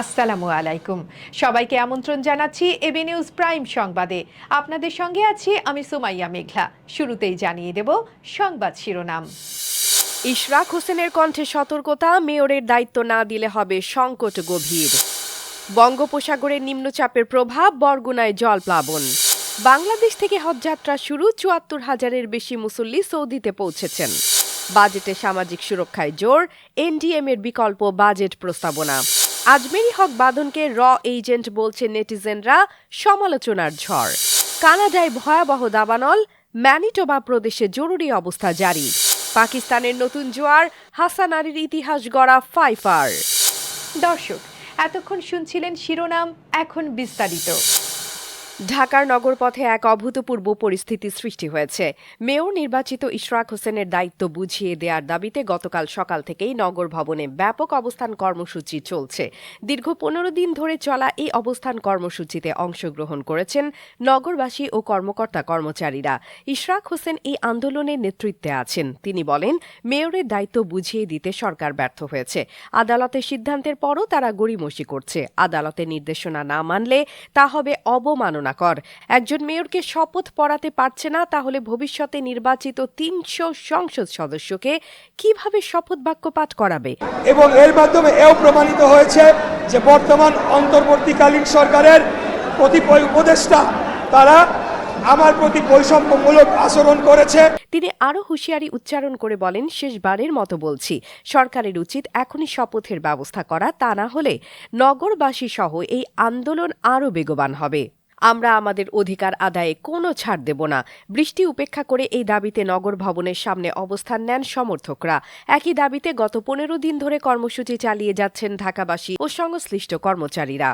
আসসালামু আলাইকুম। সবাইকে আমন্ত্রণ জানাচ্ছি এবি নিউজ প্রাইম সংবাদে। আপনাদের সঙ্গে আছি আমি সুমাইয়া মেঘলা। শুরুতেই জানিয়ে দেব সংবাদ শিরোনাম। ইশরাক হোসেনের কণ্ঠে সতর্কতা, মেয়রের দায়িত্ব না দিলে হবে সংকট গভীর। বঙ্গোপসাগরের নিম্নচাপের প্রভাব, বরগুনায় জলপ্লাবন বাংলাদেশ থেকে হজযাত্রা শুরু, চুয়াত্তর হাজারের বেশি মুসল্লি সৌদিতে পৌঁছেছেন। বাজেটে সামাজিক সুরক্ষায় জোর এনডিএম এর বিকল্প বাজেট প্রস্তাবনা। আজমেরি হক বাঁধনকে র এজেন্ট বলছে নেটিজেনরা, সমালোচনার ঝড়। কানাডায় ভয়াবহ দাবানল, ম্যানিটোবা প্রদেশে জরুরি অবস্থা জারি। পাকিস্তানের নতুন জোয়ার হাসান আলীর ইতিহাস গড়া ফাইফার। দর্শক, এতক্ষণ শুনছিলেন শিরোনাম, এখন বিস্তারিত। ঢাকার নগরপথে এক অভূতপূর্ব পরিস্থিতি সৃষ্টি হয়েছে। মেয়র নির্বাচিত ইশরাক হোসেনের দায়িত্ব বুঝিয়ে দেওয়ার দাবিতে গতকাল সকাল থেকেই নগর ভবনে ব্যাপক অবস্থান কর্মসূচি চলছে। দীর্ঘ পনেরো দিন ধরে চলা এই অবস্থান কর্মসূচিতে অংশগ্রহণ করেছেন নগরবাসী ও কর্মকর্তা কর্মচারীরা। ইশরাক হোসেন এই আন্দোলনের নেতৃত্বে আছেন। তিনি বলেন, মেয়রের দায়িত্ব বুঝিয়ে দিতে সরকার ব্যর্থ হয়েছে। আদালতের সিদ্ধান্তের পরও তারা গড়িমসি করছে। আদালতের নির্দেশনা না মানলে তা হবে অবমাননাকর একজন মেয়রকে শপথ পড়াতে পারছে না তাহলে ভবিষ্যতে নির্বাচিত তিনশো সংসদ সদস্যকে কীভাবে শপথ বাক্য পাঠ করাবে? এবং এর মাধ্যমে এও প্রমাণিত হয়েছে যে বর্তমান অন্তর্বর্তীকালীন সরকারের কতিপয় উপদেষ্টা তারা আমার প্রতি বৈষম্যমূলক আচরণ করেছে। তিনি আরও হুঁশিয়ারি উচ্চারণ করে বলেন শেষবারের মতো বলছি সরকারের উচিত এখনই শপথের ব্যবস্থা করা তা না হলে নগরবাসী সহ এই আন্দোলন আরও বেগবান হবে। আমরা আমাদের অধিকার আদায়ে কোনো ছাড় দেব না। বৃষ্টি উপেক্ষা করে এই দাবিতে নগর ভবনের সামনে অবস্থান নেন সমর্থকরা। একই দাবিতে গত পনেরো দিন ধরে কর্মসূচি চালিয়ে যাচ্ছেন ঢাকাবাসী ও সংশ্লিষ্ট কর্মচারীরা।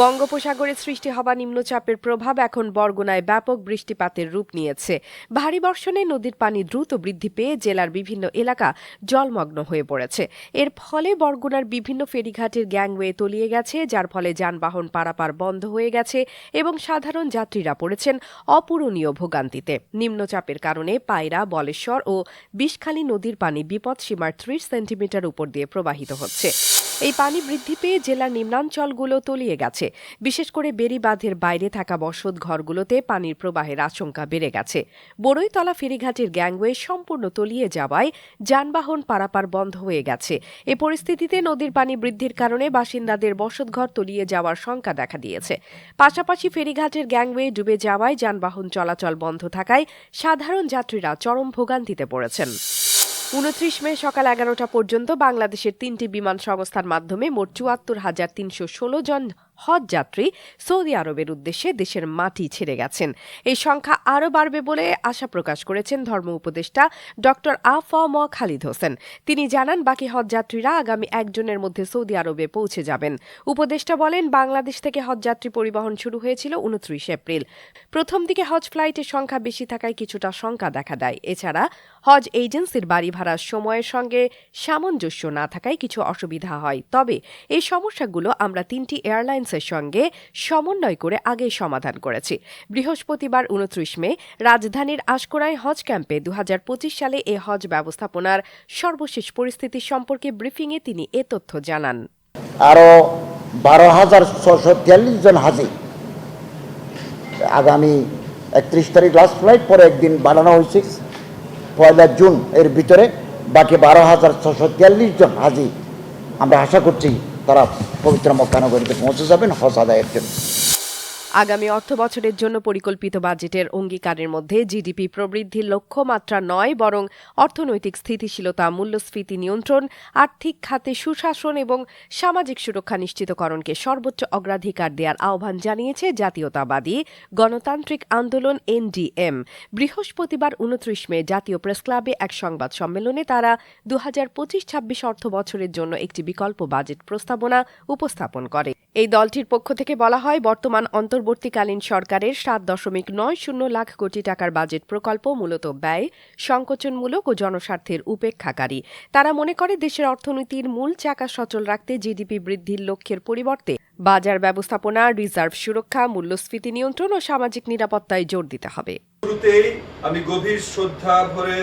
বঙ্গোপসাগরে সৃষ্টি হওয়া নিম্নচাপের প্রভাব এখন বরগুনায় ব্যাপক বৃষ্টিপাতের রূপ নিয়েছে। ভারী বর্ষণে নদীর পানি দ্রুত বৃদ্ধি পেয়ে জেলার বিভিন্ন এলাকা জলমগ্ন হয়ে পড়েছে। এর ফলে বরগুনার বিভিন্ন ফেরিঘাটের গ্যাংওয়ে তলিয়ে গেছে, যার ফলে যানবাহন পারাপার বন্ধ হয়ে গেছে এবং সাধারণ যাত্রীরা পড়েছেন অপূরণীয় ভোগান্তিতে। নিম্নচাপের কারণে পায়রা, বলেশ্বর ও বিষখালী নদীর পানি বিপদ সীমার ত্রিশ সেন্টিমিটার উপর দিয়ে প্রবাহিত হচ্ছে। এই পানি বৃদ্ধি পেয়ে জেলার নিম্নাঞ্চলগুলো তলিয়ে গেছে। বিশেষ করে বেড়িবাঁধের বাইরে থাকা বসত ঘরগুলোতে পানির প্রবাহের আশঙ্কা বেড়ে গেছে। বড়ইতলা ফেরিঘাটের গ্যাংওয়ে সম্পূর্ণ তলিয়ে যাওয়ায় যানবাহন পারাপার বন্ধ হয়ে গেছে। এ পরিস্থিতিতে নদীর পানি বৃদ্ধির কারণে বাসিন্দাদের বসতঘর তলিয়ে যাওয়ার শঙ্কা দেখা দিয়েছে। পাশাপাশি ফেরিঘাটের গ্যাংওয়ে ডুবে যাওয়ায় যানবাহন চলাচল বন্ধ থাকায় সাধারণ যাত্রীরা চরম ভোগান্তিতে পড়েছেন। উনত্রিশ মে সকাল এগারোটা পর্যন্ত বাংলাদেশের তিনটি বিমান সংস্থার মাধ্যমে মোট চুয়াত্তর হাজার তিনশো ষোলো জন হজ যাত্রী সৌদি আরবের উদ্দেশ্যে দেশের মাটি ছেড়ে গেছেন। এই সংখ্যা আরও বাড়বে বলে আশা প্রকাশ করেছেন ধর্ম উপদেষ্টা ডক্টর আফ ম খালিদ হোসেন। তিনি জানান, বাকি হজযাত্রীরা আগামী একজনের মধ্যে সৌদি আরবে পৌঁছে যাবেন। উপদেষ্টা বলেন, বাংলাদেশ থেকে হজযাত্রী পরিবহন শুরু হয়েছিল উনত্রিশ এপ্রিল। প্রথম দিকে হজ ফ্লাইটের সংখ্যা বেশি থাকায় কিছুটা শঙ্কা দেখা দেয়। এছাড়া হজ এজেন্সির বাড়ি ভাড়ার সময়ের সঙ্গে সামঞ্জস্য না থাকায় কিছু অসুবিধা হয়। তবে এই সমস্যাগুলো আমরা তিনটি এয়ারলাইন্সের সঙ্গে সমন্বয় করে আগে সমাধান করেছি। বৃহস্পতিবার উনত্রিশ মে রাজধানীর আশকোনায় হজ ক্যাম্পে দুহাজার পঁচিশ সালে এ হজ ব্যবস্থাপনার সর্বশেষ পরিস্থিতি সম্পর্কে ব্রিফিংয়ে তিনি এ তথ্য জানান। আরও বারো হাজার ছশো তিয়াল্লিশ জন হাজি। আগামী একত্রিশ তারিখ লাস্ট ফ্লাইট পরে একদিন বানানো হয়েছে। পয়লা জুন এর ভিতরে বাকি বারো হাজার ছশো তিয়াল্লিশ জন হাজি। আমরা আশা করছি তারা পবিত্র মক্কানগরীতে পৌঁছে যাবেন হজ আদায়ের জন্য। আগামী অর্থ বছরের জন্য পরিকল্পিত বাজেটের অঙ্গীকারের মধ্যে জিডিপি প্রবৃদ্ধির লক্ষ্যমাত্রা নয়, বরং অর্থনৈতিক স্থিতিশীলতা, মূল্যস্ফীতি নিয়ন্ত্রণ, আর্থিক খাতে সুশাসন এবং সামাজিক সুরক্ষা নিশ্চিতকরণকে সর্বোচ্চ অগ্রাধিকার দেওয়ার আহ্বান জানিয়েছে জাতীয়তাবাদী গণতান্ত্রিক আন্দোলন এনডিএম। বৃহস্পতিবার উনত্রিশ মে জাতীয় প্রেসক্লাবে এক সংবাদ সম্মেলনে তারা দু হাজার পঁচিশ ছাব্বিশ অর্থ বছরের জন্য একটি বিকল্প বাজেট প্রস্তাবনা উপস্থাপন করে। এই দলটির পক্ষ থেকে বলা হয়, বর্তমান অন্তর্বর্তীকালীন সরকারের সাত দশমিক নয় শূন্য লাখ কোটি টাকার বাজেট প্রকল্প মূলত ব্যয়, সংকোচনমূলক ও জনস্বার্থের উপেক্ষাকারী। তারা মনে করে, দেশের অর্থনীতির মূল চাকা সচল রাখতে জিডিপি বৃদ্ধির লক্ষ্যের পরিবর্তে বাজার ব্যবস্থাপনা, রিজার্ভ সুরক্ষা, মূল্যস্ফীতি নিয়ন্ত্রণ ও সামাজিক নিরাপত্তায় জোর দিতে হবে। আমি গভীর শ্রদ্ধা ভরে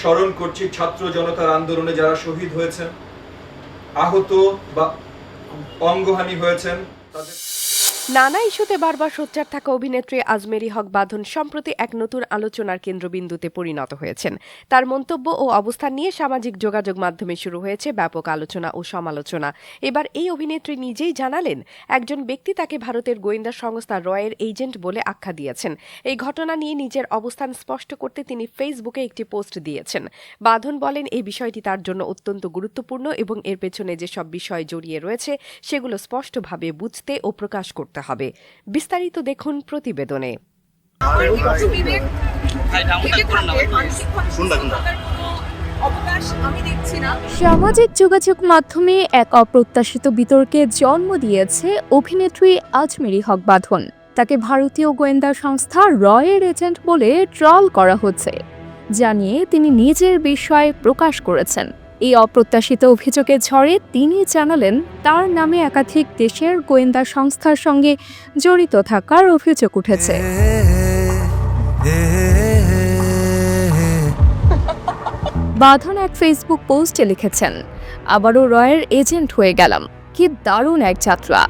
স্মরণ করছি ছাত্র জনতার আন্দোলনে যারা শহীদ হয়েছেন। আহত বা অঙ্গহানি হয়েছেন। তাদের নানা ইস্যুতে বারবার সোচ্চার থাকা অভিনেত্রী আজমেরি হক বাঁধন সম্প্রতি এক নতুন আলোচনার কেন্দ্রবিন্দুতে পরিণত হয়েছেন। তার মন্তব্য ও অবস্থান নিয়ে সামাজিক যোগাযোগ মাধ্যমে শুরু হয়েছে ব্যাপক আলোচনা ও সমালোচনা। এবার এই অভিনেত্রী নিজেই জানালেন, একজন ব্যক্তি তাকে ভারতের গোয়েন্দা সংস্থা রয়ের এজেন্ট বলে আখ্যা দিয়েছেন। এই ঘটনা নিয়ে নিজের অবস্থান স্পষ্ট করতে তিনি ফেসবুকে একটি পোস্ট দিয়েছেন। বাঁধন বলেন, এই বিষয়টি তার জন্য অত্যন্ত গুরুত্বপূর্ণ এবং এর পেছনে যেসব বিষয় জড়িয়ে রয়েছে, সেগুলো স্পষ্টভাবে বুঝতে ও প্রকাশ করতে হবে। বিস্তারিত দেখুন প্রতিবেদনে। সামাজিক যোগাযোগ মাধ্যমে এক অপ্রত্যাশিত বিতর্কে জন্ম দিয়েছে অভিনেত্রী আজমেরি হক বাঁধন। তাকে ভারতীয় গোয়েন্দা সংস্থা রয়ের এজেন্ট বলে ট্রল করা হচ্ছে। জানিয়ে তিনি নিজের বিষয় প্রকাশ করেছেন। এই অপ্রত্যাশিত অভিযোগের ঝড়ে তিনি জানালেন, তার নামে একাধিক দেশের গোয়েন্দা সংস্থার সঙ্গে জড়িত থাকার অভিযোগ উঠেছে। বাঁধন এক ফেসবুক পোস্টে লিখেছেন, আবারও রয়ের এজেন্ট হয়ে গেলাম। কি দারুণ এক যাত্রা।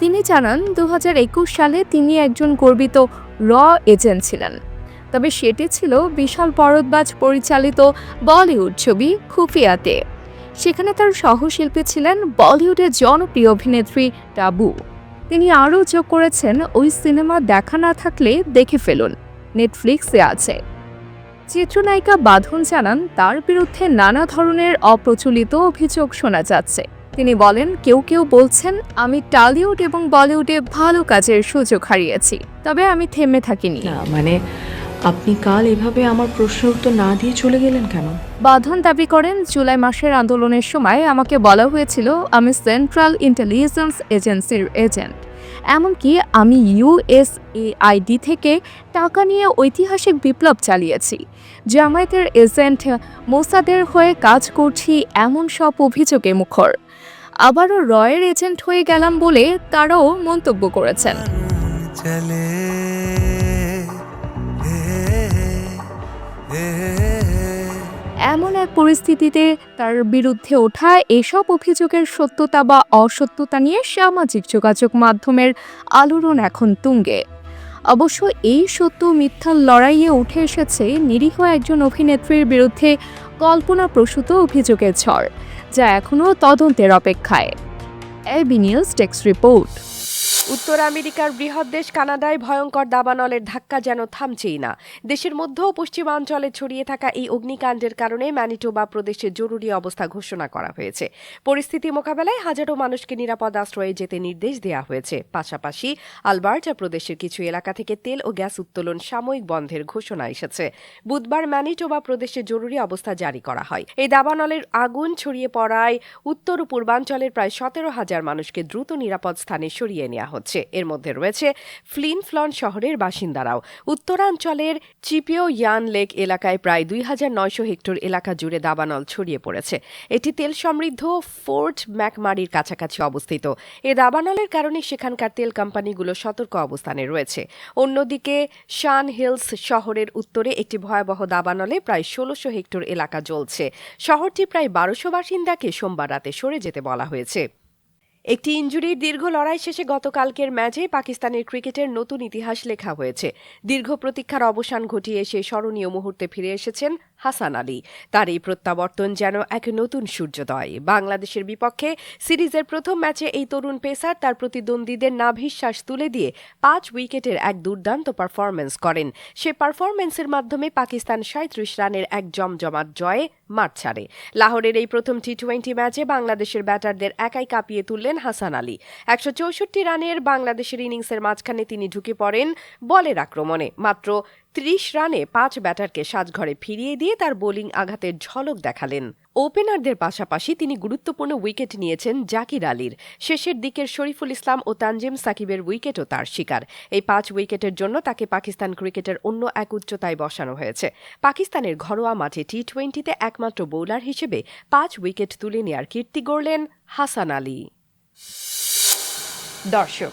তিনি জানান দু হাজার একুশ সালে তিনি একজন গর্বিত র এজেন্ট ছিলেন। তবে সেটি ছিল বিশাল পরতবাজ পরিচালিত বলিউড ছবি খুফিয়াতে। সেখানে তার সহশিল্পী ছিলেন বলিউডের জনপ্রিয় অভিনেত্রী টাবু। তিনি আরও যোগ করেছেন, ওই সিনেমা দেখা না থাকলে দেখে ফেলুন, নেটফ্লিক্সে আছে। চিত্রনায়িকা বাঁধন জানান, তার বিরুদ্ধে নানা ধরনের অপ্রচলিত অভিযোগ শোনা যাচ্ছে। তিনি বলেন, কেউ কেউ বলছেন, আমি টালিউড এবং বলিউডে ভালো কাজের সুযোগ হারিয়েছি, তবে আমি থেমে থাকিনি। মানে আপনি কাল এভাবে আমার প্রশ্নের উত্তর না দিয়ে চলে গেলেন কেন? বাঁধন দাবি করেন জুলাই মাসের আন্দোলনের সময় আমাকে বলা হয়েছিল আমি সেন্ট্রাল ইন্টেলিজেন্স এজেন্সির এজেন্ট এমনকি আমি ইউএসএআইডি থেকে টাকা নিয়ে ঐতিহাসিক বিপ্লব চালিয়েছি। জামায়াতের এজেন্ট মোসাদের হয়ে কাজ করছি এমন সব অভিযোগে মুখর। আবারও রয়ের এজেন্ট হয়ে গেলাম বলে তারাও মন্তব্য করেছেন। এমন এক পরিস্থিতিতে তার বিরুদ্ধে ওঠা এসব অভিযোগের সত্যতা বা অসত্যতা নিয়ে সামাজিক যোগাযোগ মাধ্যমের আলোড়ন এখন তুঙ্গে। অবশ্য এই সত্য মিথ্যার লড়াইয়ে উঠে এসেছে নিরীহ একজন অভিনেত্রীর বিরুদ্ধে কল্পনাপ্রসূত অভিযোগের ঝড়, যা এখনও তদন্তের অপেক্ষায়। এবি নিউজ টেক্স রিপোর্ট। উত্তর আমেরিকার বৃহৎ দেশ কানাডায় ভয়ঙ্কর দাবানলের ধাক্কা যেন থামছেই না। দেশের মধ্য ও পশ্চিমাঞ্চলে ছড়িয়ে থাকা এই অগ্নিকাণ্ডের কারণে ম্যানিটোবা প্রদেশে জরুরি অবস্থা ঘোষণা করা হয়েছে। পরিস্থিতি মোকাবেলায় হাজারো মানুষকে নিরাপদ আশ্রয়ে যেতে নির্দেশ দেওয়া হয়েছে। পাশাপাশি আলবার্টা প্রদেশের কিছু এলাকা থেকে তেল ও গ্যাস উত্তোলন সাময়িক বন্ধের ঘোষণা এসেছে। বুধবার ম্যানিটোবা প্রদেশে জরুরি অবস্থা জারি করা হয়। এই দাবানলের আগুন ছড়িয়ে পড়ায় উত্তর ও পূর্বাঞ্চলের প্রায় সতেরো হাজার মানুষকে দ্রুত নিরাপদ স্থানে সরিয়ে নেওয়া হচ্ছে। এর মধ্যে রয়েছে ফ্লিন ফ্লন শহরের বাসিন্দারাও। উত্তরাঞ্চলের চিপিও ইয়ান লেক এলাকায় প্রায় দুই হাজার নয়শো হেক্টর এলাকা জুড়ে দাবানল ছড়িয়ে পড়েছে। এটি তেল সমৃদ্ধ ফোর্ট ম্যাকমারির কাছাকাছি অবস্থিত। এ দাবানলের কারণে সেখানকার তেল কোম্পানিগুলো সতর্ক অবস্থানে রয়েছে। অন্যদিকে শান হিলস শহরের উত্তরে একটি ভয়াবহ দাবানলে প্রায় ষোলোশো হেক্টর এলাকা জ্বলছে। শহরটি প্রায় বারোশো বাসিন্দাকে সোমবার রাতে সরে যেতে বলা হয়েছে। একটি ইঞ্জুরির দীর্ঘ লড়াই শেষে গতকালকের ম্যাচে পাকিস্তানের ক্রিকেটের নতুন ইতিহাস লেখা হয়েছে। দীর্ঘ প্রতীক্ষার অবসান ঘটিয়ে সে স্মরণীয় মুহূর্তে ফিরে এসেছেন হাসান আলী। তার এই প্রত্যাবর্তন যেন এক নতুন সূর্যোদয়। বাংলাদেশের বিপক্ষে সিরিজের প্রথম ম্যাচে এই তরুণ পেসার তার প্রতিদ্বন্দ্বীদের নাভিশ্বাস তুলে দিয়ে পাঁচ উইকেটের এক দুর্দান্ত পারফরম্যান্স করেন। সে পারফরম্যান্সের মাধ্যমে পাকিস্তান সাঁত্রিশ রানের এক জমজমাট জয়ে মাঠ ছাড়ে। লাহোরের এই প্রথম টি টোয়েন্টি ম্যাচে বাংলাদেশের ব্যাটারদের একাই কাঁপিয়ে তুললেন হাসান আলী। একশো চৌষট্টি রানের বাংলাদেশের ইনিংসের মাঝখানে তিনি ঢুকে পড়েন বলের আক্রমণে। মাত্র ত্রিশ রানে পাঁচ ব্যাটারকে সাজঘরে ফিরিয়ে দিয়ে তার বোলিং আঘাতের ঝলক দেখালেন। ওপেনারদের পাশাপাশি তিনি গুরুত্বপূর্ণ উইকেট নিয়েছেন জাকির আলীর। শেষের দিকের শরীফুল ইসলাম ও তানজিম সাকিবের উইকেটও তার শিকার। এই পাঁচ উইকেটের জন্য তাকে পাকিস্তান ক্রিকেটের অন্য এক উচ্চতায় বসানো হয়েছে। পাকিস্তানের ঘরোয়া মাঠে টি টোয়েন্টিতে একমাত্র বোলার হিসেবে পাঁচ উইকেট তুলে নেয়ার কীর্তি গড়লেন হাসান আলী। দর্শক